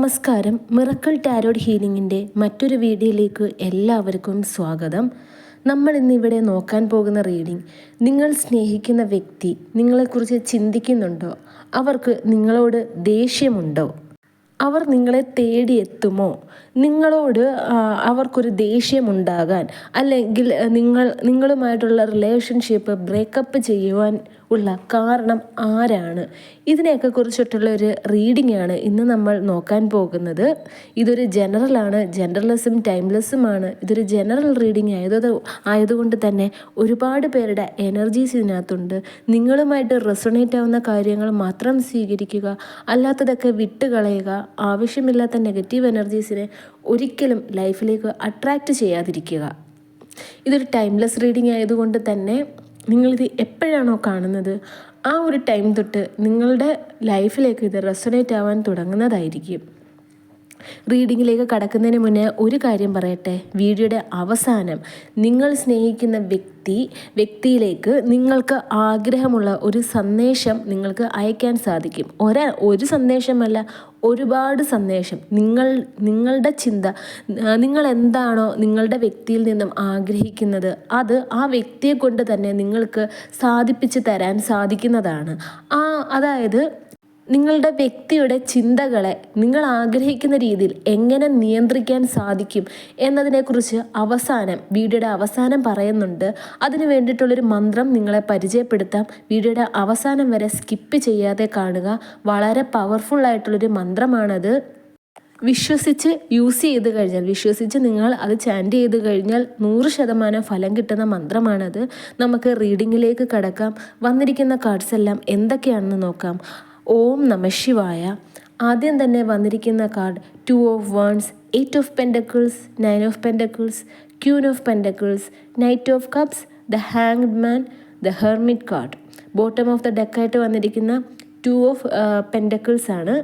നമസ്കാരം. Miracle tarot ഹീലിംഗിന്റെ മറ്റൊരു വീഡിയോയിലേക്ക് എല്ലാവർക്കും സ്വാഗതം. നമ്മൾ ഇന്നിവിടെ നോക്കാൻ പോകുന്ന റീഡിംഗ് നിങ്ങൾ സ്നേഹിക്കുന്ന വ്യക്തി നിങ്ങളെക്കുറിച്ച് ചിന്തിക്കുന്നുണ്ടോ? അവർക്ക് നിങ്ങളോട് ദേഷ്യമുണ്ടോ? അവർ നിങ്ങളെ തേടിയെത്തുമോ? നിങ്ങളോട് അവർക്കൊരു ദേഷ്യമുണ്ടാകാൻ അല്ലെങ്കിൽ നിങ്ങൾ നിങ്ങളുമായിട്ടുള്ള റിലേഷൻഷിപ്പ് ബ്രേക്കപ്പ് ചെയ്യുവാൻ ഉള്ള കാരണം ആരാണ്? ഇതിനെയൊക്കെ കുറിച്ചിട്ടുള്ള ഒരു റീഡിംഗ് ആണ് ഇന്ന് നമ്മൾ നോക്കാൻ പോകുന്നത്. ഇതൊരു ജനറലാണ് ജനറലിസം ടൈംലെസ്സുമാണ് ഇതൊരു ജനറൽ റീഡിംഗ് ആയത് ആയതുകൊണ്ട് തന്നെ ഒരുപാട് പേരുടെ എനർജീസ് ഇതിനകത്തുണ്ട്. നിങ്ങളുമായിട്ട് റെസൊണേറ്റ് ആവുന്ന കാര്യങ്ങൾ മാത്രം സ്വീകരിക്കുക അല്ലാത്തതൊക്കെ വിട്ടുകളയുക ആവശ്യമില്ലാത്ത നെഗറ്റീവ് എനർജീസിനെ ഒരിക്കലും ലൈഫിലേക്ക് അട്രാക്റ്റ് ചെയ്യാതിരിക്കുക. ഇതൊരു ടൈംലെസ് റീഡിംഗ് ആയതുകൊണ്ട് തന്നെ നിങ്ങളിത് എപ്പോഴാണോ കാണുന്നത് ആ ഒരു ടൈം തൊട്ട് നിങ്ങളുടെ ലൈഫിലേക്ക് ഇത് റെസൊണേറ്റ് ആവാൻ തുടങ്ങുന്നതായിരിക്കും. റീഡിങ്ങിലേക്ക് കടക്കുന്നതിന് മുന്നേ ഒരു കാര്യം പറയട്ടെ? വീഡിയോയുടെ അവസാനം നിങ്ങൾ സ്നേഹിക്കുന്ന വ്യക്തി വ്യക്തിയിലേക്ക് നിങ്ങൾക്ക് ആഗ്രഹമുള്ള ഒരു സന്ദേശം നിങ്ങൾക്ക് അയക്കാൻ സാധിക്കും. ഒരാ ഒരു സന്ദേശമല്ല ഒരുപാട് സന്ദേശം. നിങ്ങൾ നിങ്ങളുടെ ചിന്ത നിങ്ങൾ എന്താണോ നിങ്ങളുടെ വ്യക്തിയിൽ നിന്നും ആഗ്രഹിക്കുന്നത് അത് ആ വ്യക്തിയെ കൊണ്ട് തന്നെ നിങ്ങൾക്ക് സാധിപ്പിച്ച് തരാൻ സാധിക്കുന്നതാണ്. ആ അതായത് നിങ്ങളുടെ വ്യക്തിയുടെ ചിന്തകളെ നിങ്ങൾ ആഗ്രഹിക്കുന്ന രീതിയിൽ എങ്ങനെ നിയന്ത്രിക്കാൻ സാധിക്കും എന്നതിനെക്കുറിച്ച് അവസാനം വീഡിയോയുടെ അവസാനം പറയുന്നുണ്ട്. അതിന് വേണ്ടിയിട്ടുള്ളൊരു മന്ത്രം നിങ്ങളെ പരിചയപ്പെടുത്താം. വീഡിയോയുടെ അവസാനം വരെ സ്കിപ്പ് ചെയ്യാതെ കാണുക. വളരെ പവർഫുൾ മന്ത്രമാണത്. വിശ്വസിച്ച് യൂസ് ചെയ്ത് കഴിഞ്ഞാൽ വിശ്വസിച്ച് നിങ്ങൾ അത് ചാൻഡ് ചെയ്ത് കഴിഞ്ഞാൽ നൂറ് ശതമാനം ഫലം കിട്ടുന്ന മന്ത്രമാണത്. നമുക്ക് റീഡിങ്ങിലേക്ക് കടക്കാം. വന്നിരിക്കുന്ന കാർഡ്സ് എല്ലാം എന്തൊക്കെയാണെന്ന് നോക്കാം. ഓം നമ ശിവായ. ആദ്യം തന്നെ വന്നിരിക്കുന്ന card two of wands eight of pentacles nine of pentacles queen of pentacles knight of cups the hanged man the hermit card bottom of the ഡെക്കായിട്ട് വന്നിരിക്കുന്ന ടു ഓഫ് പെൻഡക്കിൾസ് ആണ്.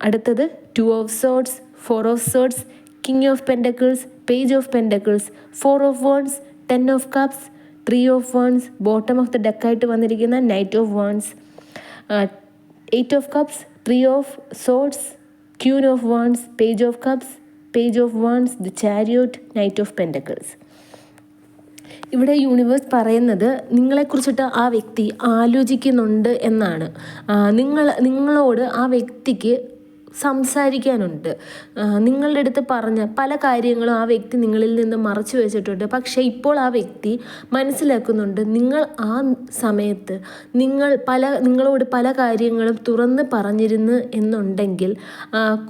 അടുത്തത് two of swords four of swords king of pentacles page of pentacles four of wands ten of cups three of wands bottom of the ഡെക്കായിട്ട് വന്നിരിക്കുന്ന knight of wands eight of cups three of swords queen of wands page of cups page of wands the chariot knight of pentacles ഇവിടെ universe പറയുന്നത് നിങ്ങളെക്കുറിച്ചിട്ട് ആ വ്യക്തി ആലോചിക്കുന്നുണ്ട് എന്നാണ്. നിങ്ങൾ നിങ്ങളോട് ആ വ്യക്തിക്ക് സംസാരിക്കാനുണ്ട്. നിങ്ങളുടെ അടുത്ത് പറഞ്ഞ പല കാര്യങ്ങളും ആ വ്യക്തി നിങ്ങളിൽ നിന്ന് മറച്ചു വെച്ചിട്ടുണ്ട്. പക്ഷേ ഇപ്പോൾ ആ വ്യക്തി മനസ്സിലാക്കുന്നുണ്ട് നിങ്ങൾ ആ സമയത്ത് നിങ്ങൾ പല നിങ്ങളോട് പല കാര്യങ്ങളും തുറന്ന് പറഞ്ഞിരുന്നു എന്നുണ്ടെങ്കിൽ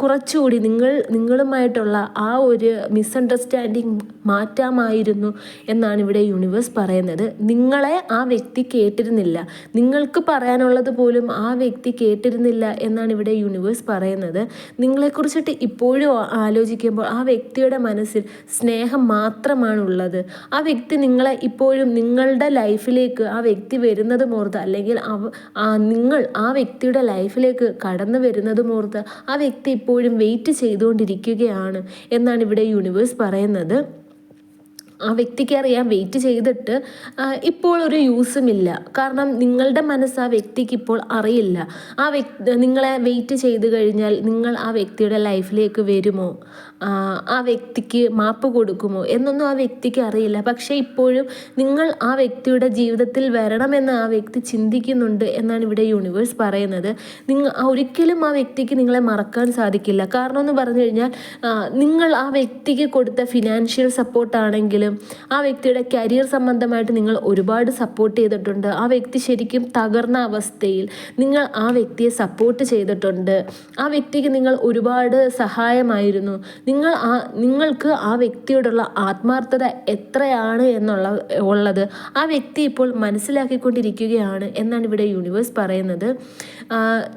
കുറച്ചുകൂടി നിങ്ങൾ നിങ്ങളുമായിട്ടുള്ള ആ ഒരു മിസ്അണ്ടർസ്റ്റാൻഡിങ് മാറ്റാമായിരുന്നു എന്നാണ് ഇവിടെ യൂണിവേഴ്സ് പറയുന്നത്. നിങ്ങളെ ആ വ്യക്തി കേട്ടിരുന്നില്ല. നിങ്ങൾക്ക് പറയാനുള്ളത് പോലും ആ വ്യക്തി കേട്ടിരുന്നില്ല എന്നാണ് ഇവിടെ യൂണിവേഴ്സ് പറയുന്നത്. നിങ്ങളെക്കുറിച്ചിട്ട് ഇപ്പോഴും ആലോചിക്കുമ്പോൾ ആ വ്യക്തിയുടെ മനസ്സിൽ സ്നേഹം മാത്രമാണ് ഉള്ളത് ആ വ്യക്തി നിങ്ങളെ ഇപ്പോഴും നിങ്ങളുടെ ലൈഫിലേക്ക് ആ വ്യക്തി വരുന്നത് ഓർത്ത് അല്ലെങ്കിൽ നിങ്ങൾ ആ വ്യക്തിയുടെ ലൈഫിലേക്ക് കടന്നു വരുന്നത് ഓർത്ത് ആ വ്യക്തി ഇപ്പോഴും വെയിറ്റ് ചെയ്തുകൊണ്ടിരിക്കുകയാണ് എന്നാണ് ഇവിടെ യൂണിവേഴ്സ് പറയുന്നത്. ആ വ്യക്തിക്ക് അറിയാം വെയിറ്റ് ചെയ്തിട്ട് ഇപ്പോൾ ഒരു യൂസും ഇല്ല. കാരണം നിങ്ങളുടെ മനസ്സ് ആ വ്യക്തിക്ക് ഇപ്പോൾ അറിയില്ല. ആ വ്യക്തി നിങ്ങളെ വെയിറ്റ് ചെയ്ത് കഴിഞ്ഞാൽ നിങ്ങൾ ആ വ്യക്തിയുടെ ലൈഫിലേക്ക് വരുമോ? ആ, വ്യക്തിക്ക് മാപ്പ് കൊടുക്കുമോ എന്നൊന്നും ആ വ്യക്തിക്ക് അറിയില്ല. പക്ഷേ ഇപ്പോഴും നിങ്ങൾ ആ വ്യക്തിയുടെ ജീവിതത്തിൽ വരണമെന്ന് ആ വ്യക്തി ചിന്തിക്കുന്നുണ്ട് എന്നാണ് ഇവിടെ യൂണിവേഴ്സ് പറയുന്നത്. നിങ്ങൾ ഒരിക്കലും ആ വ്യക്തിക്ക് നിങ്ങളെ മറക്കാൻ സാധിക്കില്ല. കാരണം എന്ന് പറഞ്ഞു കഴിഞ്ഞാൽ നിങ്ങൾ ആ വ്യക്തിക്ക് കൊടുത്ത ഫിനാൻഷ്യൽ സപ്പോർട്ടാണെങ്കിലും ആ വ്യക്തിയുടെ കരിയർ സംബന്ധമായിട്ട് നിങ്ങൾ ഒരുപാട് സപ്പോർട്ട് ചെയ്തിട്ടുണ്ട്. ആ വ്യക്തി ശരിക്കും തകർന്ന അവസ്ഥയിൽ നിങ്ങൾ ആ വ്യക്തിയെ സപ്പോർട്ട് ചെയ്തിട്ടുണ്ട്. ആ വ്യക്തിക്ക് നിങ്ങൾ ഒരുപാട് സഹായമായിരുന്നു. നിങ്ങൾ ആ നിങ്ങൾക്ക് ആ വ്യക്തിയോടുള്ള ആത്മാർത്ഥത എത്രയാണ് എന്നുള്ള ഉള്ളത് ആ വ്യക്തി ഇപ്പോൾ മനസ്സിലാക്കിക്കൊണ്ടിരിക്കുകയാണ് എന്നാണ് ഇവിടെ യൂണിവേഴ്സ് പറയുന്നത്.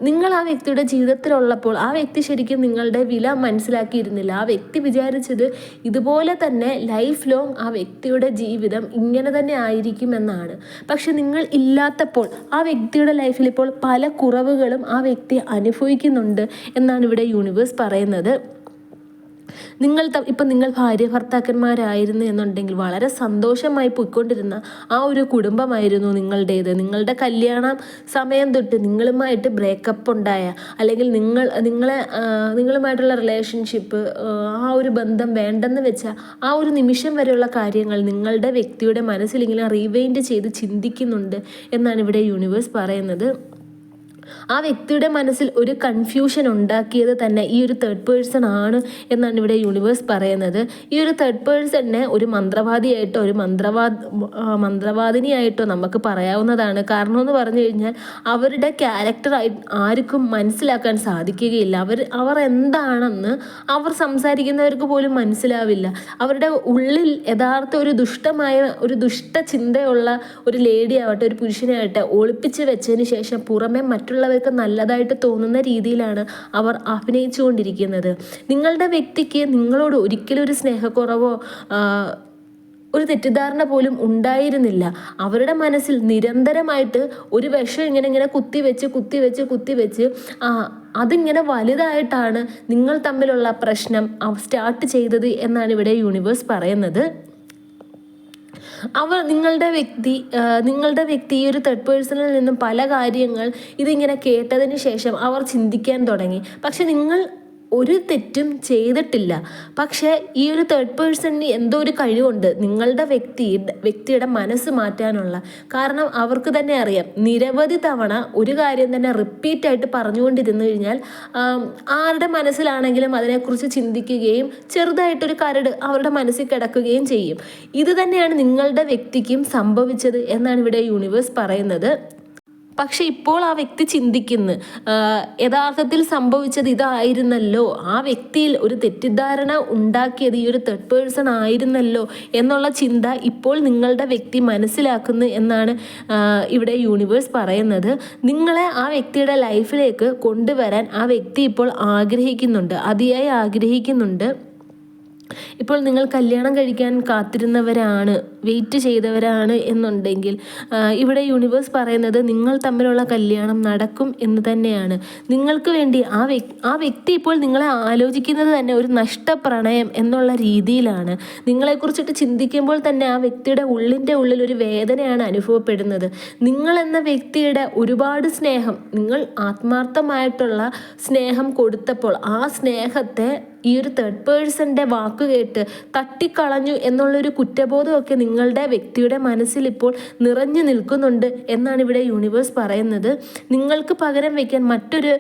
നിങ്ങൾ ആ വ്യക്തിയുടെ ജീവിതത്തിലുള്ളപ്പോൾ ആ വ്യക്തി ശരിക്കും നിങ്ങളുടെ വില മനസ്സിലാക്കിയിരുന്നില്ല. ആ വ്യക്തി വിചാരിച്ചത് ഇതുപോലെ തന്നെ ലൈഫ് ലോങ് ആ വ്യക്തിയുടെ ജീവിതം ഇങ്ങനെ തന്നെ ആയിരിക്കും എന്നാണ്. പക്ഷെ നിങ്ങൾ ഇല്ലാത്തപ്പോൾ ആ വ്യക്തിയുടെ ലൈഫിൽ ഇപ്പോൾ പല കുറവുകളും ആ വ്യക്തി അനുഭവിക്കുന്നുണ്ട് എന്നാണ് ഇവിടെ യൂണിവേഴ്സ് പറയുന്നത്. നിങ്ങൾ ഇപ്പം നിങ്ങൾ ഭാര്യ ഭർത്താക്കന്മാരായിരുന്നു എന്നുണ്ടെങ്കിൽ വളരെ സന്തോഷമായി പോയിക്കൊണ്ടിരുന്ന ആ ഒരു കുടുംബമായിരുന്നു നിങ്ങളുടേത്. നിങ്ങളുടെ കല്യാണം സമയം തൊട്ട് നിങ്ങളുമായിട്ട് ബ്രേക്കപ്പ് ഉണ്ടായ അല്ലെങ്കിൽ നിങ്ങൾ നിങ്ങളെ നിങ്ങളുമായിട്ടുള്ള റിലേഷൻഷിപ്പ് ആ ഒരു ബന്ധം വേണ്ടെന്ന് വെച്ച ആ ഒരു നിമിഷം വരെയുള്ള കാര്യങ്ങൾ നിങ്ങളുടെ വ്യക്തിയുടെ മനസ്സിൽ ഇങ്ങനെ റീവൈൻഡ് ചെയ്ത് ചിന്തിക്കുന്നുണ്ട് എന്നാണ് ഇവിടെ യൂണിവേഴ്സ് പറയുന്നത്. ആ വ്യക്തിയുടെ മനസ്സിൽ ഒരു കൺഫ്യൂഷൻ ഉണ്ടാക്കിയത് തന്നെ ഈ ഒരു തേർഡ് പേഴ്സൺ ആണ് എന്നാണ് ഇവിടെ യൂണിവേഴ്സ് പറയുന്നത്. ഈ ഒരു തേർഡ് പേഴ്സണിനെ ഒരു മന്ത്രവാദിയായിട്ടോ ഒരു മന്ത്രവാദ മന്ത്രവാദിനിയായിട്ടോ നമുക്ക് പറയാവുന്നതാണ്. കാരണം എന്ന് പറഞ്ഞു കഴിഞ്ഞാൽ അവരുടെ ക്യാരക്ടർ ആർക്കും മനസ്സിലാക്കാൻ സാധിക്കുകയില്ല. അവർ അവർ എന്താണെന്ന് അവർ സംസാരിക്കുന്നവർക്ക് പോലും മനസ്സിലാവില്ല. അവരുടെ ഉള്ളിൽ യഥാർത്ഥ ഒരു ദുഷ്ടമായ ഒരു ദുഷ്ട ചിന്തയുള്ള ഒരു ലേഡി ആവട്ടെ ഒരു പുരുഷനാവട്ടെ ഒളിപ്പിച്ച് വെച്ചതിന് ശേഷം പുറമെ മറ്റുള്ളവർക്ക് നല്ലതായിട്ട് തോന്നുന്ന രീതിയിലാണ് അവർ അഭിനയിച്ചുകൊണ്ടിരിക്കുന്നത്. നിങ്ങളുടെ വ്യക്തിക്ക് നിങ്ങളോട് ഒരിക്കലും ഒരു സ്നേഹക്കുറവോ ഒരു തെറ്റിദ്ധാരണ പോലും ഉണ്ടായിരുന്നില്ല. അവരുടെ മനസ്സിൽ നിരന്തരമായിട്ട് ഒരു വിഷം ഇങ്ങനെ ഇങ്ങനെ കുത്തിവെച്ച് കുത്തിവെച്ച് കുത്തിവെച്ച് അതിങ്ങനെ വലുതായിട്ടാണ് നിങ്ങൾ തമ്മിലുള്ള പ്രശ്നം സ്റ്റാർട്ട് ചെയ്തത് എന്നാണ് ഇവിടെ യൂണിവേഴ്സ് പറയുന്നത്. അവർ നിങ്ങളുടെ വ്യക്തി നിങ്ങളുടെ വ്യക്തി ഈ ഒരു തേർഡ് പേഴ്സണിൽ നിന്നും പല കാര്യങ്ങൾ ഇതിങ്ങനെ കേട്ടതിന് ശേഷം അവർ ചിന്തിക്കാൻ തുടങ്ങി. പക്ഷെ നിങ്ങൾ ഒരു തെറ്റും ചെയ്തിട്ടില്ല. പക്ഷേ ഈ ഒരു തേർഡ് പേഴ്സണിന് എന്തോ ഒരു കഴിവുണ്ട് നിങ്ങളുടെ വ്യക്തി വ്യക്തിയുടെ മനസ്സ് മാറ്റാനുള്ള. കാരണം അവർക്ക് തന്നെ അറിയാം. നിരവധി തവണ ഒരു കാര്യം തന്നെ റിപ്പീറ്റായിട്ട് പറഞ്ഞുകൊണ്ടിരുന്നു കഴിഞ്ഞാൽ ആരുടെ മനസ്സിലാണെങ്കിലും അതിനെക്കുറിച്ച് ചിന്തിക്കുകയും ചെറുതായിട്ടൊരു കരട് അവരുടെ മനസ്സിൽ കിടക്കുകയും ചെയ്യും. ഇത് തന്നെയാണ് നിങ്ങളുടെ വ്യക്തിക്കും സംഭവിച്ചത് എന്നാണ് ഇവിടെ യൂണിവേഴ്സ് പറയുന്നത്. പക്ഷെ ഇപ്പോൾ ആ വ്യക്തി ചിന്തിക്കുന്നു യഥാർത്ഥത്തിൽ സംഭവിച്ചത് ഇതായിരുന്നല്ലോ ആ വ്യക്തിയിൽ ഒരു തെറ്റിദ്ധാരണ ഉണ്ടാക്കിയത് ഈ ഒരു തേർഡ് പേഴ്സൺ ആയിരുന്നല്ലോ എന്നുള്ള ചിന്ത ഇപ്പോൾ നിങ്ങളുടെ വ്യക്തി മനസ്സിലാക്കുന്നു എന്നാണ് ഇവിടെ യൂണിവേഴ്സ് പറയുന്നത്. നിങ്ങളെ ആ വ്യക്തിയുടെ ലൈഫിലേക്ക് കൊണ്ടുവരാൻ ആ വ്യക്തി ഇപ്പോൾ ആഗ്രഹിക്കുന്നുണ്ട് അതിയായി ആഗ്രഹിക്കുന്നുണ്ട്. ഇപ്പോൾ നിങ്ങൾ കല്യാണം കഴിക്കാൻ കാത്തിരുന്നവരാണ് വെയിറ്റ് ചെയ്തവരാണ് എന്നുണ്ടെങ്കിൽ ഇവിടെ യൂണിവേഴ്സ് പറയുന്നത് നിങ്ങൾ തമ്മിലുള്ള കല്യാണം നടക്കും എന്ന് തന്നെയാണ്. നിങ്ങൾക്ക് വേണ്ടി ആ വ്യക്തി ആ വ്യക്തി ഇപ്പോൾ നിങ്ങളെ ആലോചിക്കുന്നത് തന്നെ ഒരു നഷ്ടപ്രണയം എന്നുള്ള രീതിയിലാണ്. നിങ്ങളെക്കുറിച്ചിട്ട് ചിന്തിക്കുമ്പോൾ തന്നെ ആ വ്യക്തിയുടെ ഉള്ളിന്റെ ഉള്ളിൽ ഒരു വേദനയാണ് അനുഭവപ്പെടുന്നത്. നിങ്ങൾ എന്ന വ്യക്തിയുടെ ഒരുപാട് സ്നേഹം നിങ്ങൾ ആത്മാർത്ഥമായിട്ടുള്ള സ്നേഹം കൊടുത്തപ്പോൾ ആ സ്നേഹത്തെ ഈ ഒരു തേർഡ് പേഴ്സന്റെ വാക്ക് കേട്ട് തട്ടിക്കളഞ്ഞു എന്നുള്ളൊരു കുറ്റബോധമൊക്കെ നിങ്ങളുടെ വ്യക്തിയുടെ മനസ്സിൽ ഇപ്പോൾ നിറഞ്ഞു നിൽക്കുന്നുണ്ട് എന്നാണ് ഇവിടെ യൂണിവേഴ്സ് പറയുന്നത്. നിങ്ങൾക്ക് പകരം വയ്ക്കാൻ മറ്റൊരു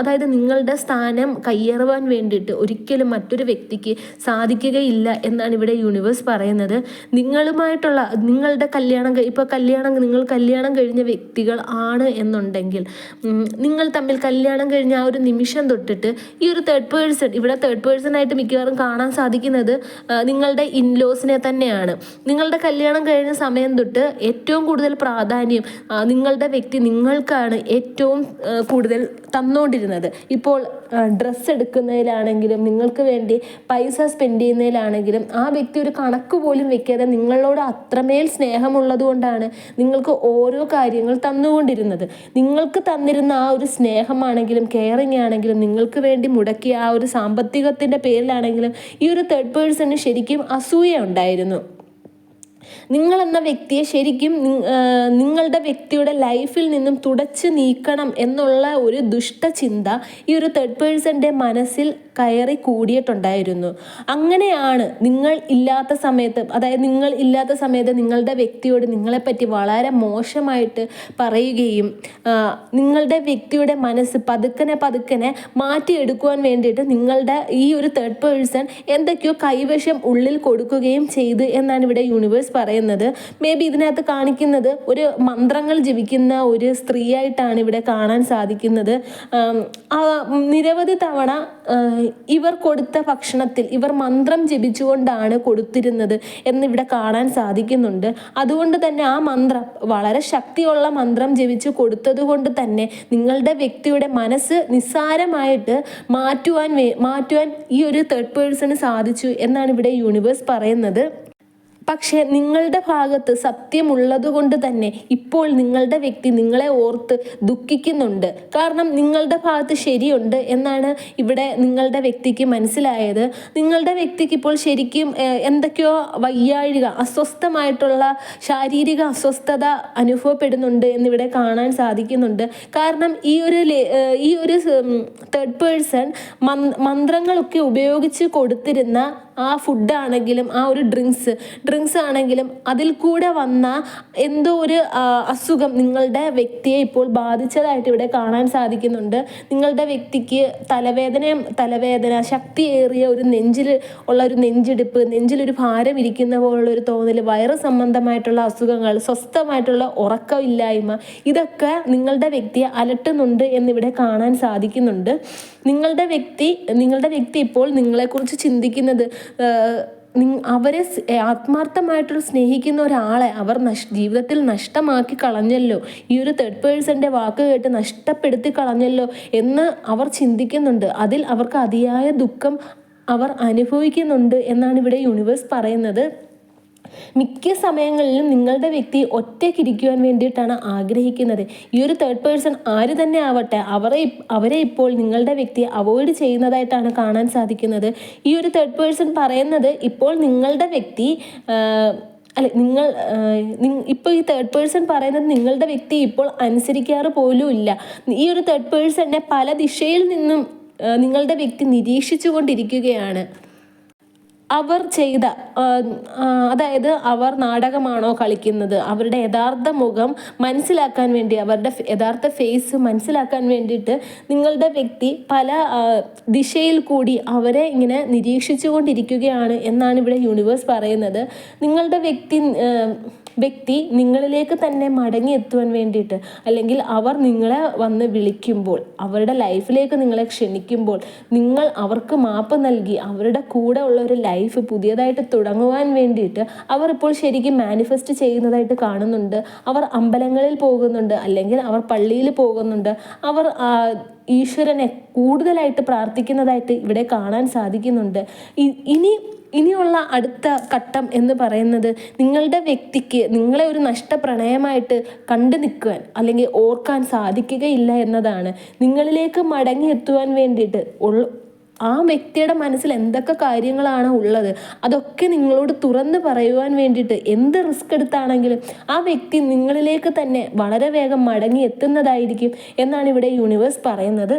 അതായത് നിങ്ങളുടെ സ്ഥാനം കയ്യേറുവാൻ വേണ്ടിയിട്ട് ഒരിക്കലും മറ്റൊരു വ്യക്തിക്ക് സാധിക്കുകയില്ല എന്നാണ് ഇവിടെ യൂണിവേഴ്സ് പറയുന്നത്. നിങ്ങളുമായിട്ടുള്ള നിങ്ങളുടെ കല്യാണം ഇപ്പോൾ കല്യാണം നിങ്ങൾ കല്യാണം കഴിഞ്ഞ വ്യക്തികൾ ആണ് എന്നുണ്ടെങ്കിൽ നിങ്ങൾ തമ്മിൽ കല്യാണം കഴിഞ്ഞ ആ ഒരു നിമിഷം തൊട്ടിട്ട് ഈ ഒരു തേർഡ് പേഴ്സൺ ഇവിടെ തേർഡ് പേഴ്സൺ ആയിട്ട് മിക്കവാറും കാണാൻ സാധിക്കുന്നത് നിങ്ങളുടെ ഇൻലോസിനെ തന്നെയാണ്. നിങ്ങളുടെ കല്യാണം കഴിഞ്ഞ സമയം തൊട്ട് ഏറ്റവും കൂടുതൽ പ്രാധാന്യം നിങ്ങളുടെ വ്യക്തി നിങ്ങൾക്കാണ് ഏറ്റവും കൂടുതൽ തന്നുകൊണ്ടിരുന്നത് ഇപ്പോൾ ഡ്രസ്സ് എടുക്കുന്നതിലാണെങ്കിലും നിങ്ങൾക്ക് വേണ്ടി പൈസ സ്പെൻഡ് ചെയ്യുന്നതിലാണെങ്കിലും ആ വ്യക്തി ഒരു കണക്ക് പോലും വെക്കാതെ നിങ്ങളോട് അത്രമേൽ സ്നേഹമുള്ളത് കൊണ്ടാണ് നിങ്ങൾക്ക് ഓരോ കാര്യങ്ങൾ തന്നുകൊണ്ടിരുന്നത്. നിങ്ങൾക്ക് തന്നിരുന്ന ആ ഒരു സ്നേഹമാണെങ്കിലും കെയറിങ് ആണെങ്കിലും നിങ്ങൾക്ക് വേണ്ടി മുടക്കിയ ആ ഒരു സാമ്പത്തികത്തിന്റെ പേരിലാണെങ്കിലും ഈ ഒരു തേർഡ് പേഴ്സണിന് ശരിക്കും അസൂയ ഉണ്ടായിരുന്നു. നിങ്ങൾ എന്ന വ്യക്തിയെ ശരിക്കും നിങ്ങളുടെ വ്യക്തിയുടെ ലൈഫിൽ നിന്നും തുടച്ചു നീക്കണം എന്നുള്ള ഒരു ദുഷ്ടചിന്ത ഈ ഒരു തേർഡ് പേഴ്സന്റെ മനസ്സിൽ കയറി കൂടിയിട്ടുണ്ടായിരുന്നു. അങ്ങനെയാണ് നിങ്ങൾ ഇല്ലാത്ത സമയത്ത് അതായത് നിങ്ങൾ ഇല്ലാത്ത സമയത്ത് നിങ്ങളുടെ വ്യക്തിയോട് നിങ്ങളെപ്പറ്റി വളരെ മോശമായിട്ട് പറയുകയും നിങ്ങളുടെ വ്യക്തിയുടെ മനസ്സ് പതുക്കനെ പതുക്കനെ മാറ്റിയെടുക്കുവാൻ വേണ്ടിയിട്ട് നിങ്ങളുടെ ഈ ഒരു തേർഡ് പേഴ്സൺ എന്തൊക്കെയോ കൈവശം ഉള്ളിൽ കൊടുക്കുകയും ചെയ്ത് എന്നാണ് ഇവിടെ യൂണിവേഴ്സ് പറയുന്നത്. മേ ബി ഇതിനകത്ത് കാണിക്കുന്നത് ഒരു മന്ത്രങ്ങൾ ജപിക്കുന്ന ഒരു സ്ത്രീയായിട്ടാണ് ഇവിടെ കാണാൻ സാധിക്കുന്നത്. നിരവധി തവണ ഇവർ കൊടുത്ത ഭക്ഷണത്തിൽ ഇവർ മന്ത്രം ജപിച്ചുകൊണ്ടാണ് കൊടുത്തിരുന്നത് എന്ന് ഇവിടെ കാണാൻ സാധിക്കുന്നുണ്ട്. അതുകൊണ്ട് തന്നെ ആ മന്ത്രം വളരെ ശക്തിയുള്ള മന്ത്രം ജപിച്ച് കൊടുത്തത് കൊണ്ട് തന്നെ നിങ്ങളുടെ വ്യക്തിയുടെ മനസ്സ് നിസ്സാരമായിട്ട് മാറ്റുവാൻ മാറ്റുവാൻ ഈ ഒരു തേർഡ് പേഴ്സണ് സാധിച്ചു എന്നാണ് ഇവിടെ യൂണിവേഴ്സ് പറയുന്നത്. പക്ഷേ നിങ്ങളുടെ ഭാഗത്ത് സത്യമുള്ളതുകൊണ്ട് തന്നെ ഇപ്പോൾ നിങ്ങളുടെ വ്യക്തി നിങ്ങളെ ഓർത്ത് ദുഃഖിക്കുന്നുണ്ട്. കാരണം നിങ്ങളുടെ ഭാഗത്ത് ശരിയുണ്ട് എന്നാണ് ഇവിടെ നിങ്ങളുടെ വ്യക്തിക്ക് മനസ്സിലായത്. നിങ്ങളുടെ വ്യക്തിക്ക് ഇപ്പോൾ ശരിക്കും എന്തൊക്കെയോ വയ്യാഴിക അസ്വസ്ഥമായിട്ടുള്ള ശാരീരിക അസ്വസ്ഥത അനുഭവപ്പെടുന്നുണ്ട് എന്നിവിടെ കാണാൻ സാധിക്കുന്നുണ്ട്. കാരണം ഈ ഒരു ഈ ഒരു തേർഡ് പേഴ്സൺ മന്ത്രങ്ങളൊക്കെ ഉപയോഗിച്ച് കൊടുത്തിരുന്ന ആ ഫുഡാണെങ്കിലും ആ ഒരു ഡ്രിങ്ക്സ് ഡ്രിങ്ക്സ് ആണെങ്കിലും അതിൽ കൂടെ വന്ന എന്തോ ഒരു അസുഖം നിങ്ങളുടെ വ്യക്തിയെ ഇപ്പോൾ ബാധിച്ചതായിട്ട് ഇവിടെ കാണാൻ സാധിക്കുന്നുണ്ട്. നിങ്ങളുടെ വ്യക്തിക്ക് തലവേദന തലവേദന ശക്തിയേറിയ ഒരു നെഞ്ചിൽ ഉള്ള ഒരു നെഞ്ചിടിപ്പ് നെഞ്ചിലൊരു ഭാരം ഇരിക്കുന്ന പോലുള്ള ഒരു തോന്നൽ വയറ് സംബന്ധമായിട്ടുള്ള അസുഖങ്ങൾ സ്വസ്ഥമായിട്ടുള്ള ഉറക്കമില്ലായ്മ ഇതൊക്കെ നിങ്ങളുടെ വ്യക്തിയെ അലട്ടുന്നുണ്ട് എന്നിവിടെ കാണാൻ സാധിക്കുന്നുണ്ട്. നിങ്ങളുടെ വ്യക്തി നിങ്ങളുടെ വ്യക്തി ഇപ്പോൾ നിങ്ങളെക്കുറിച്ച് ചിന്തിക്കുന്നത് അവരെ ആത്മാർത്ഥമായിട്ട് സ്നേഹിക്കുന്ന ഒരാളെ അവർ നഷ് ജീവിതത്തിൽ നഷ്ടമാക്കി കളഞ്ഞല്ലോ. ഈ ഒരു തേർഡ് പേഴ്സന്റെ വാക്ക് കേട്ട് നഷ്ടപ്പെടുത്തി കളഞ്ഞല്ലോ എന്ന് അവർ ചിന്തിക്കുന്നുണ്ട്. അതിൽ അവർക്ക് അതിയായ ദുഃഖം അവർ അനുഭവിക്കുന്നുണ്ട് എന്നാണ് ഇവിടെ യൂണിവേഴ്സ് പറയുന്നത്. മിക്ക സമയങ്ങളിലും നിങ്ങളുടെ വ്യക്തി ഒറ്റയ്ക്കിരിക്കുവാൻ വേണ്ടിയിട്ടാണ് ആഗ്രഹിക്കുന്നത്. ഈ ഒരു തേർഡ് പേഴ്സൺ ആര് തന്നെ ആവട്ടെ അവരെ അവരെ ഇപ്പോൾ നിങ്ങളുടെ വ്യക്തി അവോയ്ഡ് ചെയ്യുന്നതായിട്ടാണ് കാണാൻ സാധിക്കുന്നത്. ഈ ഒരു തേർഡ് പേഴ്സൺ പറയുന്നത് ഇപ്പോൾ നിങ്ങളുടെ വ്യക്തി അല്ലെ നിങ്ങൾ ഇപ്പോൾ ഈ തേർഡ് പേഴ്സൺ പറയുന്നത് നിങ്ങളുടെ വ്യക്തി ഇപ്പോൾ അനുസരിക്കാറ് പോലും ഇല്ല. ഈ ഒരു തേർഡ് പേഴ്സണിനെ പല ദിശയിൽ നിന്നും നിങ്ങളുടെ വ്യക്തി നിരീക്ഷിച്ചു കൊണ്ടിരിക്കുകയാണ് അവർ ചെയ്ത അതായത് അവർ നാടകമാണോ കളിക്കുന്നത്? അവരുടെ യഥാർത്ഥ മുഖം മനസ്സിലാക്കാൻ വേണ്ടി അവരുടെ യഥാർത്ഥ ഫേസ് മനസ്സിലാക്കാൻ വേണ്ടിയിട്ട് നിങ്ങളുടെ വ്യക്തി പല ദിശയിൽ കൂടി അവരെ ഇങ്ങനെ നിരീക്ഷിച്ചുകൊണ്ടിരിക്കുകയാണ് എന്നാണ് ഇവിടെ യൂണിവേഴ്സ് പറയുന്നത്. നിങ്ങളുടെ വ്യക്തി വ്യക്തി നിങ്ങളിലേക്ക് തന്നെ മടങ്ങി എത്തുവാൻ വേണ്ടിയിട്ട് അല്ലെങ്കിൽ അവർ നിങ്ങളെ വന്ന് വിളിക്കുമ്പോൾ അവരുടെ ലൈഫിലേക്ക് നിങ്ങളെ ക്ഷണിക്കുമ്പോൾ നിങ്ങൾ അവർക്ക് മാപ്പ് നൽകി അവരുടെ കൂടെ ഉള്ള ഒരു ലൈഫ് പുതിയതായിട്ട് തുടങ്ങുവാൻ വേണ്ടിയിട്ട് അവർ ഇപ്പോൾ ശരിക്കും മാനിഫെസ്റ്റ് ചെയ്യുന്നതായിട്ട് കാണുന്നുണ്ട്. അവർ അമ്പലങ്ങളിൽ പോകുന്നുണ്ട് അല്ലെങ്കിൽ അവർ പള്ളിയിൽ പോകുന്നുണ്ട്. അവർ ഈശ്വരനെ കൂടുതലായിട്ട് പ്രാർത്ഥിക്കുന്നതായിട്ട് ഇവിടെ കാണാൻ സാധിക്കുന്നുണ്ട്. ഇനി ഇനിയുള്ള അടുത്ത ഘട്ടം എന്ന് പറയുന്നത് നിങ്ങളുടെ വ്യക്തിക്ക് നിങ്ങളെ ഒരു നഷ്ടപ്രണയമായിട്ട് കണ്ടു നിൽക്കുവാൻ അല്ലെങ്കിൽ ഓർക്കാൻ സാധിക്കുകയില്ല എന്നതാണ്. നിങ്ങളിലേക്ക് മടങ്ങി എത്തുവാൻ വേണ്ടിയിട്ട് ആ വ്യക്തിയുടെ മനസ്സിൽ എന്തൊക്കെ കാര്യങ്ങളാണ് ഉള്ളത്? അതൊക്കെ നിങ്ങളോട് തുറന്ന് പറയുവാൻ വേണ്ടിയിട്ട് എന്ത് റിസ്ക് എടുത്താണെങ്കിലും ആ വ്യക്തി നിങ്ങളിലേക്ക് തന്നെ വളരെ വേഗം മടങ്ങി എത്തുന്നതായിരിക്കും എന്നാണ് ഇവിടെ യൂണിവേഴ്സ് പറയുന്നത്.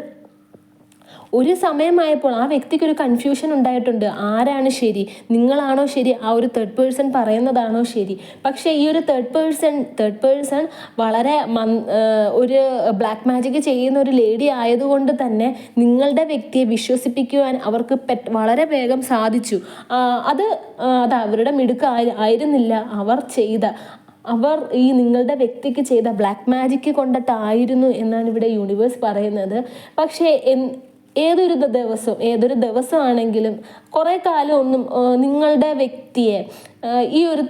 ഒരു സമയമായപ്പോൾ ആ വ്യക്തിക്ക് ഒരു കൺഫ്യൂഷൻ ഉണ്ടായിട്ടുണ്ട്. ആരാണ് ശരി? നിങ്ങളാണോ ശരി? ആ ഒരു തേർഡ് പേഴ്സൺ പറയുന്നതാണോ ശരി? പക്ഷേ ഈ ഒരു തേർഡ് പേഴ്സൺ തേർഡ് പേഴ്സൺ വളരെ ഒരു ബ്ലാക്ക് മാജിക് ചെയ്യുന്ന ഒരു ലേഡി ആയതുകൊണ്ട് തന്നെ നിങ്ങളുടെ വ്യക്തിയെ വിശ്വസിപ്പിക്കുവാൻ അവർക്ക് വളരെ വേഗം സാധിച്ചു. അത് അത് അവരുടെ മിടുക്ക് ആയി- ആയിരുന്നില്ല അവർ ചെയ്ത. അവർ ഈ നിങ്ങളുടെ വ്യക്തിക്ക് ചെയ്ത ബ്ലാക്ക് മാജിക്ക് കൊണ്ടിട്ടായിരുന്നു എന്നാണ് ഇവിടെ യൂണിവേഴ്സ് പറയുന്നത്. പക്ഷേ ഏതൊരു ദിവസവും ഏതൊരു ദിവസമാണെങ്കിലും കുറേ കാലം ഒന്നും നിങ്ങളുടെ വ്യക്തിയെ ഈ ഒരു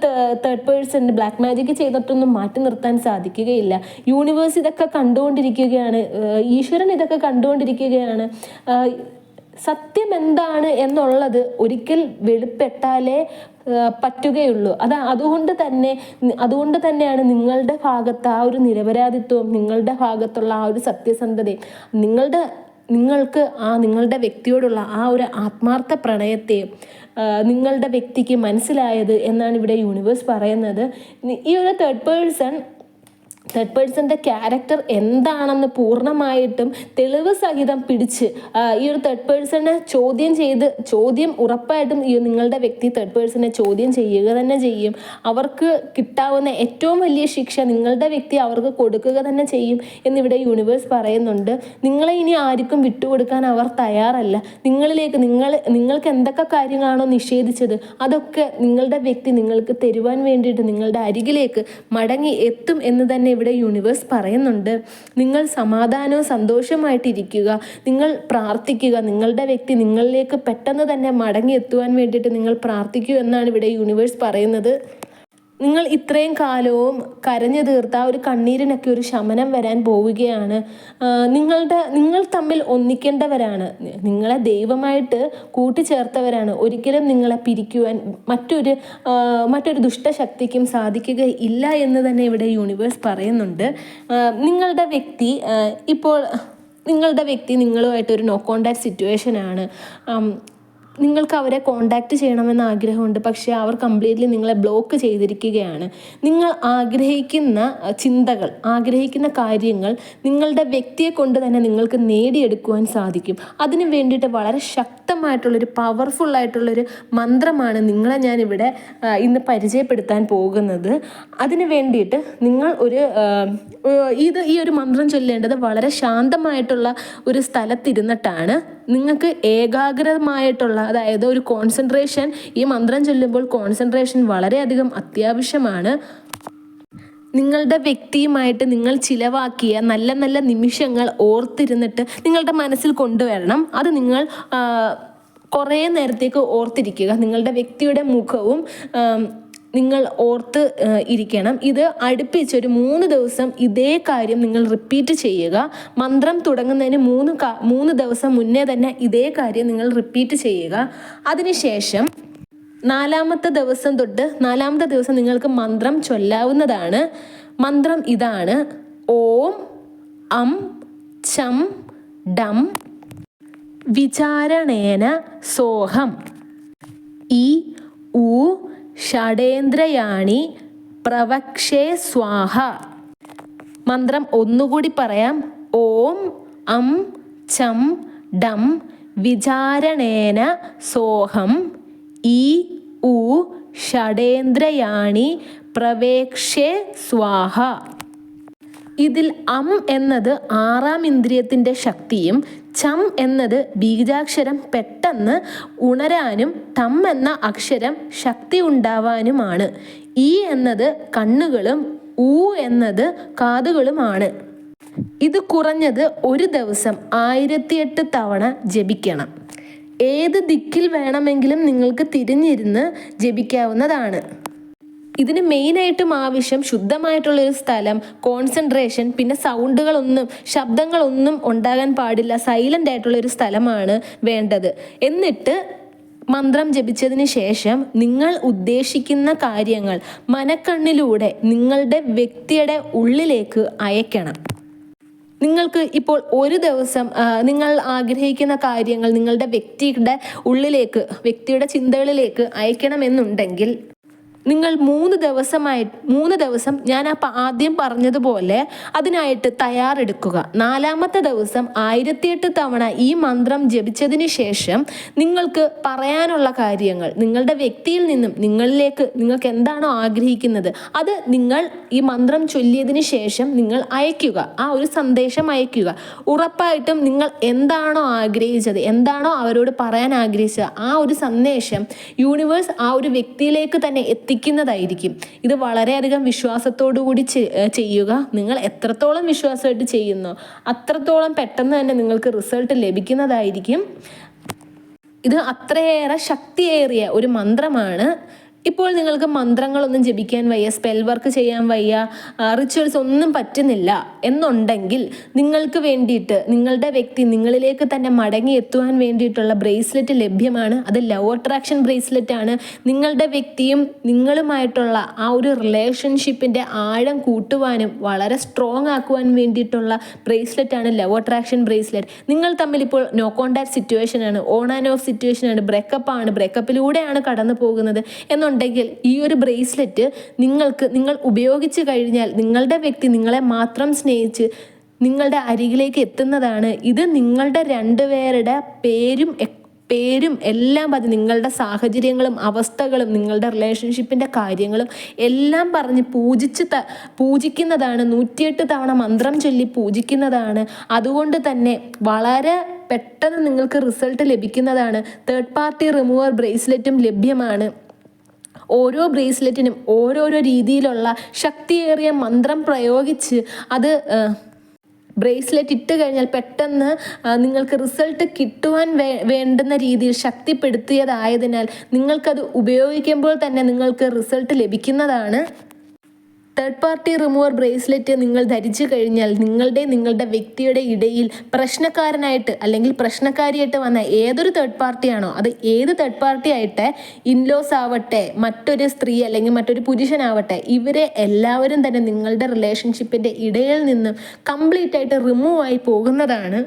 തേർഡ് പേഴ്സൺ ബ്ലാക്ക് മാജിക് ചെയ്തിട്ടൊന്നും മാറ്റി നിർത്താൻ സാധിക്കുകയില്ല. യൂണിവേഴ്സ് ഇതൊക്കെ കണ്ടുകൊണ്ടിരിക്കുകയാണ് ഈശ്വരൻ ഇതൊക്കെ കണ്ടുകൊണ്ടിരിക്കുകയാണ്. സത്യം എന്താണ് എന്നുള്ളത് ഒരിക്കൽ വെളിപ്പെട്ടാലേ പറ്റുകയുള്ളൂ. അത് അതുകൊണ്ട് തന്നെ അതുകൊണ്ട് തന്നെയാണ് നിങ്ങളുടെ ഭാഗത്ത് ആ ഒരു നിരപരാധിത്വം നിങ്ങളുടെ ഭാഗത്തുള്ള ആ ഒരു സത്യസന്ധതയും. നിങ്ങളുടെ നിങ്ങൾക്ക് ആ നിങ്ങളുടെ വ്യക്തിയോടുള്ള ആ ഒരു ആത്മാർത്ഥ പ്രണയത്തെ നിങ്ങളുടെ വ്യക്തിക്ക് മനസ്സിലായത് എന്നാണ് ഇവിടെ യൂണിവേഴ്സ് പറയുന്നത്. ഈ ഒരു തേർഡ് പേഴ്സൺ തേർഡ് പേഴ്സന്റെ ക്യാരക്ടർ എന്താണെന്ന് പൂർണമായിട്ടും തെളിവ് സഹിതം പിടിച്ച് ഈ ഒരു തേർഡ് പേഴ്സണെ ചോദ്യം ചെയ്ത് ചോദ്യം ഉറപ്പായിട്ടും ഈ നിങ്ങളുടെ വ്യക്തി തേർഡ് പേഴ്സണെ ചോദ്യം ചെയ്യുക തന്നെ ചെയ്യും. അവർക്ക് കിട്ടാവുന്ന ഏറ്റവും വലിയ ശിക്ഷ നിങ്ങളുടെ വ്യക്തി അവർക്ക് കൊടുക്കുക തന്നെ ചെയ്യും എന്നിവിടെ യൂണിവേഴ്സ് പറയുന്നുണ്ട്. നിങ്ങളെ ഇനി ആർക്കും വിട്ടുകൊടുക്കാൻ അവർ തയ്യാറല്ല. നിങ്ങളിലേക്ക് നിങ്ങൾ നിങ്ങൾക്ക് എന്തൊക്കെ കാര്യങ്ങളാണോ നിഷേധിച്ചത് അതൊക്കെ നിങ്ങളുടെ വ്യക്തി നിങ്ങൾക്ക് തരുവാൻ വേണ്ടിയിട്ട് നിങ്ങളുടെ അരികിലേക്ക് മടങ്ങി എത്തും എന്ന് തന്നെ ഇവിടെ യൂണിവേഴ്സ് പറയുന്നുണ്ട്. നിങ്ങൾ സമാധാനവും സന്തോഷമായിട്ടിരിക്കുക നിങ്ങൾ പ്രാർത്ഥിക്കുക. നിങ്ങളുടെ വ്യക്തി നിങ്ങളിലേക്ക് പെട്ടെന്ന് തന്നെ മടങ്ങി എത്തുവാൻ വേണ്ടിയിട്ട് നിങ്ങൾ പ്രാർത്ഥിക്കൂ എന്നാണ് ഇവിടെ യൂണിവേഴ്സ് പറയുന്നത്. നിങ്ങൾ ഇത്രയും കാലവും കരഞ്ഞു തീർത്ത ഒരു കണ്ണീരിനൊക്കെ ഒരു ശമനം വരാൻ പോവുകയാണ്. നിങ്ങളുടെ നിങ്ങൾ തമ്മിൽ ഒന്നിക്കേണ്ടവരാണ്. നിങ്ങളെ ദൈവമായിട്ട് കൂട്ടിച്ചേർത്തവരാണ്. ഒരിക്കലും നിങ്ങളെ പിരിക്കുവാൻ മറ്റൊരു മറ്റൊരു ദുഷ്ടശക്തിക്കും സാധിക്കുകയില്ല എന്ന് തന്നെ ഇവിടെ യൂണിവേഴ്സ് പറയുന്നുണ്ട്. നിങ്ങളുടെ വ്യക്തി ഇപ്പോൾ നിങ്ങളുടെ വ്യക്തി നിങ്ങളുമായിട്ട് ഒരു നോ കോണ്ടാക്ട് സിറ്റുവേഷനാണ് നിങ്ങൾക്ക് അവരെ കോണ്ടാക്ട് ചെയ്യണമെന്ന് ആഗ്രഹമുണ്ട്. പക്ഷേ അവർ കംപ്ലീറ്റ്ലി നിങ്ങളെ ബ്ലോക്ക് ചെയ്തിരിക്കുകയാണ്. നിങ്ങൾ ആഗ്രഹിക്കുന്ന ചിന്തകൾ ആഗ്രഹിക്കുന്ന കാര്യങ്ങൾ നിങ്ങളുടെ വ്യക്തിയെ കൊണ്ട് തന്നെ നിങ്ങൾക്ക് നേടിയെടുക്കുവാൻ സാധിക്കും. അതിന് വേണ്ടിയിട്ട് വളരെ ശക്തമായിട്ടുള്ളൊരു പവർഫുൾ ആയിട്ടുള്ളൊരു മന്ത്രമാണ് നിങ്ങളെ ഞാനിവിടെ ഇന്ന് പരിചയപ്പെടുത്താൻ പോകുന്നത്. അതിന് വേണ്ടിയിട്ട് നിങ്ങൾ ഒരു ഇത് ഈ ഒരു മന്ത്രം ചൊല്ലേണ്ടത് വളരെ ശാന്തമായിട്ടുള്ള ഒരു സ്ഥലത്തിരുന്നിട്ടാണ്. നിങ്ങൾക്ക് ഏകാഗ്രമായിട്ടുള്ള അതായത് ഒരു കോൺസെൻട്രേഷൻ ഈ മന്ത്രം ചൊല്ലുമ്പോൾ കോൺസെൻട്രേഷൻ വളരെയധികം അത്യാവശ്യമാണ്. നിങ്ങളുടെ വ്യക്തിയുമായിട്ട് നിങ്ങൾ ചിലവാക്കിയ നല്ല നല്ല നിമിഷങ്ങൾ ഓർത്തിരുന്നിട്ട് നിങ്ങളുടെ മനസ്സിൽ കൊണ്ടുവരണം. അത് നിങ്ങൾ കുറേ നേരത്തേക്ക് ഓർത്തിരിക്കുക. നിങ്ങളുടെ വ്യക്തിയുടെ മുഖവും നിങ്ങൾ ഓർത്ത് ഇരിക്കണം. ഇത് അടുപ്പിച്ച് ഒരു മൂന്ന് ദിവസം ഇതേ കാര്യം നിങ്ങൾ റിപ്പീറ്റ് ചെയ്യുക. മന്ത്രം തുടങ്ങുന്നതിന് മൂന്ന് മൂന്ന് ദിവസം മുന്നേ തന്നെ ഇതേ കാര്യം നിങ്ങൾ റിപ്പീറ്റ് ചെയ്യുക. അതിനുശേഷം നാലാമത്തെ ദിവസം തൊട്ട് നാലാമത്തെ ദിവസം നിങ്ങൾക്ക് മന്ത്രം ചൊല്ലാവുന്നതാണ്. മന്ത്രം ഇതാണ്. ഓം അം ചം ഡം വിചാരണേന സോഹം. ഈ ഊ ഷഡേന്ദ്രയാണി പ്രവക്ഷേ സ്വാഹ. മന്ത്രം ഒന്നുകൂടി പറയാം. ഓം അം ചം ഡം വിചാരണേന സോഹം. ഈ ഉ ഷഡേന്ദ്രയാണി പ്രവേക്ഷേ സ്വാഹ. ഇതിൽ അം എന്നത് ആറാം ഇന്ദ്രിയത്തിന്റെ ശക്തിയും ചം എന്നത് ബീജാക്ഷരം പെട്ടെന്ന് ഉണരാനും ടം എന്ന അക്ഷരം ശക്തി ഉണ്ടാവാനുമാണ്. ഈ എന്നത് കണ്ണുകളും ഊ എന്നത് കാതുകളുമാണ്. ഇത് കുറഞ്ഞത് ഒരു ദിവസം ആയിരത്തിയെട്ട് തവണ ജപിക്കണം. ഏത് ദിക്കിൽ വേണമെങ്കിലും നിങ്ങൾക്ക് തിരിഞ്ഞിരുന്ന് ജപിക്കാവുന്നതാണ്. ഇതിന് മെയിനായിട്ടും ആവശ്യം ശുദ്ധമായിട്ടുള്ളൊരു സ്ഥലം കോൺസെൻട്രേഷൻ പിന്നെ സൗണ്ടുകളൊന്നും ശബ്ദങ്ങളൊന്നും ഉണ്ടാകാൻ പാടില്ല സൈലന്റ് ആയിട്ടുള്ളൊരു സ്ഥലമാണ് വേണ്ടത്. എന്നിട്ട് മന്ത്രം ജപിച്ചതിന് ശേഷം നിങ്ങൾ ഉദ്ദേശിക്കുന്ന കാര്യങ്ങൾ മനക്കണ്ണിലൂടെ നിങ്ങളുടെ വ്യക്തിയുടെ ഉള്ളിലേക്ക് അയക്കണം. നിങ്ങൾക്ക് ഇപ്പോൾ ഒരു ദിവസം നിങ്ങൾ ആഗ്രഹിക്കുന്ന കാര്യങ്ങൾ നിങ്ങളുടെ വ്യക്തിയുടെ ഉള്ളിലേക്ക് വ്യക്തിയുടെ ചിന്തകളിലേക്ക് അയക്കണമെന്നുണ്ടെങ്കിൽ നിങ്ങൾ മൂന്ന് ദിവസമായി മൂന്ന് ദിവസം ഞാൻ ആ ആദ്യം പറഞ്ഞതുപോലെ അതിനായിട്ട് തയ്യാറെടുക്കുക. നാലാമത്തെ ദിവസം ആയിരത്തിയെട്ട് തവണ ഈ മന്ത്രം ജപിച്ചതിന് ശേഷം നിങ്ങൾക്ക് പറയാനുള്ള കാര്യങ്ങൾ നിങ്ങളുടെ വ്യക്തിയിൽ നിന്നും നിങ്ങളിലേക്ക് നിങ്ങൾക്ക് എന്താണോ ആഗ്രഹിക്കുന്നത് അത് നിങ്ങൾ ഈ മന്ത്രം ചൊല്ലിയതിന് ശേഷം നിങ്ങൾ അയക്കുക ആ ഒരു സന്ദേശം അയക്കുക ഉറപ്പായിട്ടും നിങ്ങൾ എന്താണോ ആഗ്രഹിച്ചത് എന്താണോ അവരോട് പറയാൻ ആഗ്രഹിച്ചത് ആ ഒരു സന്ദേശം യൂണിവേഴ്സ് ആ ഒരു വ്യക്തിയിലേക്ക് തന്നെ എത്തിക്കുന്നതായിരിക്കും ഇത് വളരെയധികം വിശ്വാസത്തോടു കൂടി ചെയ്യുക. നിങ്ങൾ എത്രത്തോളം വിശ്വാസമായിട്ട് ചെയ്യുന്നു അത്രത്തോളം പെട്ടെന്ന് തന്നെ നിങ്ങൾക്ക് റിസൾട്ട് ലഭിക്കുന്നതായിരിക്കും. ഇത് അത്രയേറെ ശക്തിയേറിയ ഒരു മന്ത്രമാണ്. ഇപ്പോൾ നിങ്ങൾക്ക് മന്ത്രങ്ങളൊന്നും ജപിക്കാൻ വയ്യ സ്പെൽ വർക്ക് ചെയ്യാൻ വയ്യ റിച്വൽസ് ഒന്നും പറ്റുന്നില്ല എന്നുണ്ടെങ്കിൽ നിങ്ങൾക്ക് വേണ്ടിയിട്ട് നിങ്ങളുടെ വ്യക്തി നിങ്ങളിലേക്ക് തന്നെ മടങ്ങി എത്തുവാൻ വേണ്ടിയിട്ടുള്ള ബ്രേസ്ലെറ്റ് ലഭ്യമാണ്. അത് ലവ് അട്രാക്ഷൻ ബ്രേസ്ലെറ്റ് ആണ്. നിങ്ങളുടെ വ്യക്തിയും നിങ്ങളുമായിട്ടുള്ള ആ ഒരു റിലേഷൻഷിപ്പിന്റെ ആഴം കൂട്ടുവാനും വളരെ സ്ട്രോങ് ആക്കുവാൻ വേണ്ടിയിട്ടുള്ള ബ്രേസ്ലെറ്റ് ആണ് ലവ് അട്രാക്ഷൻ ബ്രേസ്ലെറ്റ് നിങ്ങൾ തമ്മിൽ ഇപ്പോൾ നോ കോണ്ടാക്ട് സിറ്റുവേഷൻ ആണ് ഓൺ ആൻഡ് ഓഫ് സിറ്റുവേഷൻ ആണ് ബ്രേക്കപ്പ് ആണ് ബ്രേക്കപ്പിലൂടെയാണ് കടന്നു പോകുന്നത് എന്നുണ്ടെങ്കിൽ ഈ ഒരു ബ്രേസ്ലെറ്റ് നിങ്ങൾക്ക് നിങ്ങൾ ഉപയോഗിച്ച് കഴിഞ്ഞാൽ നിങ്ങളുടെ വ്യക്തി നിങ്ങളെ മാത്രം സ്നേഹിച്ച് നിങ്ങളുടെ അരികിലേക്ക് എത്തുന്നതാണ്. ഇത് നിങ്ങളുടെ രണ്ടുപേരുടെ പേരും പേരും എല്ലാം അത് നിങ്ങളുടെ സാഹചര്യങ്ങളും അവസ്ഥകളും നിങ്ങളുടെ റിലേഷൻഷിപ്പിന്റെ കാര്യങ്ങളും എല്ലാം പറഞ്ഞ് പൂജിച്ച് ത പൂജിക്കുന്നതാണ്. നൂറ്റിയെട്ട് തവണ മന്ത്രം ചൊല്ലി പൂജിക്കുന്നതാണ്. അതുകൊണ്ട് തന്നെ വളരെ പെട്ടെന്ന് നിങ്ങൾക്ക് റിസൾട്ട് ലഭിക്കുന്നതാണ്. തേർഡ് പാർട്ടി റിമൂവർ ബ്രേസ്ലെറ്റും ലഭ്യമാണ്. ഓരോ ബ്രേസ്ലെറ്റിനും ഓരോരോ രീതിയിലുള്ള ശക്തിയേറിയ മന്ത്രം പ്രയോഗിച്ച് അത് ബ്രേസ്ലെറ്റ് ഇട്ട് കഴിഞ്ഞാൽ പെട്ടെന്ന് നിങ്ങൾക്ക് റിസൾട്ട് കിട്ടുവാൻ വേ വേണ്ടുന്ന രീതിയിൽ ശക്തിപ്പെടുത്തിയതായതിനാൽ നിങ്ങൾക്കത് ഉപയോഗിക്കുമ്പോൾ തന്നെ നിങ്ങൾക്ക് റിസൾട്ട് ലഭിക്കുന്നതാണ്. തേർഡ് പാർട്ടി റിമൂവർ ബ്രേസ്ലെറ്റ് നിങ്ങൾ ധരിച്ചു കഴിഞ്ഞാൽ നിങ്ങളുടെ നിങ്ങളുടെ വ്യക്തിയുടെ ഇടയിൽ പ്രശ്നക്കാരനായിട്ട് അല്ലെങ്കിൽ പ്രശ്നക്കാരിയായിട്ട് വന്ന ഏതൊരു തേർഡ് പാർട്ടിയാണോ അത് ഏത് തേർഡ് പാർട്ടി ആയിട്ട് ഇൻലോസ് ആവട്ടെ മറ്റൊരു സ്ത്രീ അല്ലെങ്കിൽ മറ്റൊരു പുരുഷനാവട്ടെ ഇവരെ എല്ലാവരും തന്നെ നിങ്ങളുടെ റിലേഷൻഷിപ്പിന്റെ ഇടയിൽ നിന്നും കംപ്ലീറ്റ് ആയിട്ട് റിമൂവ് ആയി പോകുന്നതാണ്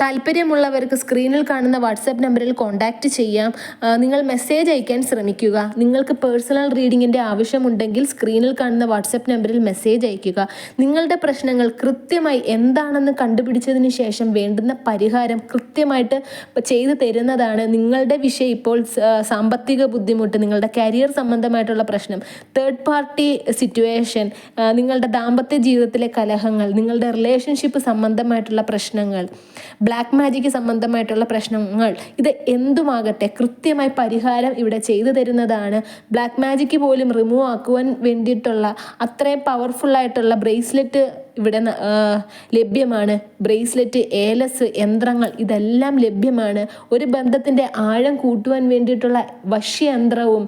താല്പര്യമുള്ളവർക്ക് സ്ക്രീനിൽ കാണുന്ന വാട്സാപ്പ് നമ്പറിൽ കോൺടാക്റ്റ് ചെയ്യാം. നിങ്ങൾ മെസ്സേജ് അയക്കാൻ ശ്രമിക്കുക. നിങ്ങൾക്ക് പേഴ്സണൽ റീഡിങ്ങിന്റെ ആവശ്യമുണ്ടെങ്കിൽ സ്ക്രീനിൽ കാണുന്ന വാട്സാപ്പ് നമ്പറിൽ മെസ്സേജ് അയയ്ക്കുക നിങ്ങളുടെ പ്രശ്നങ്ങൾ കൃത്യമായി എന്താണെന്ന് കണ്ടുപിടിച്ചതിന് ശേഷം വേണ്ടുന്ന പരിഹാരം കൃത്യമായിട്ട് ചെയ്തു തരുന്നതാണ് നിങ്ങളുടെ വിഷയം ഇപ്പോൾ സാമ്പത്തിക ബുദ്ധിമുട്ട് നിങ്ങളുടെ കരിയർ സംബന്ധമായിട്ടുള്ള പ്രശ്നം തേർഡ് പാർട്ടി സിറ്റുവേഷൻ നിങ്ങളുടെ ദാമ്പത്യ ജീവിതത്തിലെ കലഹങ്ങൾ നിങ്ങളുടെ റിലേഷൻഷിപ്പ് സംബന്ധമായിട്ടുള്ള പ്രശ്നങ്ങൾ ബ്ലാക്ക് മാജിക് സംബന്ധമായിട്ടുള്ള പ്രശ്നങ്ങൾ ഇത് എന്തുമാകട്ടെ കൃത്യമായി പരിഹാരം ഇവിടെ ചെയ്തു തരുന്നതാണ്. ബ്ലാക്ക് മാജിക് പോലും റിമൂവ് ആക്കുവാൻ വേണ്ടിയിട്ടുള്ള അത്രയും പവർഫുൾ ആയിട്ടുള്ള ബ്രേസ്ലെറ്റ് ഇവിടെ ലഭ്യമാണ്. ബ്രേസ്ലെറ്റ് ഏലസ് യന്ത്രങ്ങൾ ഇതെല്ലാം ലഭ്യമാണ്. ഒരു ബന്ധത്തിന്റെ ആഴം കൂട്ടുവാൻ വേണ്ടിയിട്ടുള്ള വശ്യയന്ത്രവും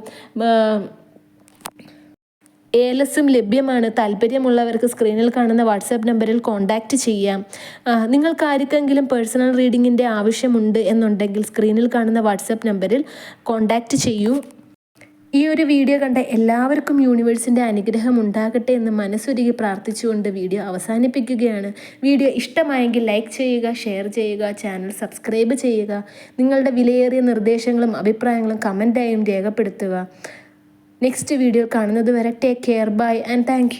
ആ, ഏലസും ലഭ്യമാണ്. താല്പര്യമുള്ളവർക്ക് സ്ക്രീനിൽ കാണുന്ന വാട്സാപ്പ് നമ്പറിൽ കോൺടാക്റ്റ് ചെയ്യാം. നിങ്ങൾക്ക് ആർക്കെങ്കിലും പേഴ്സണൽ റീഡിങ്ങിന്റെ ആവശ്യമുണ്ട് എന്നുണ്ടെങ്കിൽ സ്ക്രീനിൽ കാണുന്ന വാട്സാപ്പ് നമ്പറിൽ കോൺടാക്റ്റ് ചെയ്യൂ. ഈ ഒരു വീഡിയോ കണ്ട എല്ലാവർക്കും യൂണിവേഴ്സിന്റെ അനുഗ്രഹം ഉണ്ടാകട്ടെ എന്ന് മനസ്സൊരുക്കി പ്രാർത്ഥിച്ചുകൊണ്ട് വീഡിയോ അവസാനിപ്പിക്കുകയാണ്. വീഡിയോ ഇഷ്ടമായെങ്കിൽ ലൈക്ക് ചെയ്യുക ഷെയർ ചെയ്യുക ചാനൽ സബ്സ്ക്രൈബ് ചെയ്യുക. നിങ്ങളുടെ വിലയേറിയ നിർദ്ദേശങ്ങളും അഭിപ്രായങ്ങളും കമന്റായും രേഖപ്പെടുത്തുക. നെക്സ്റ്റ് വീഡിയോ കാണുന്നത് വരെ take care bye and thank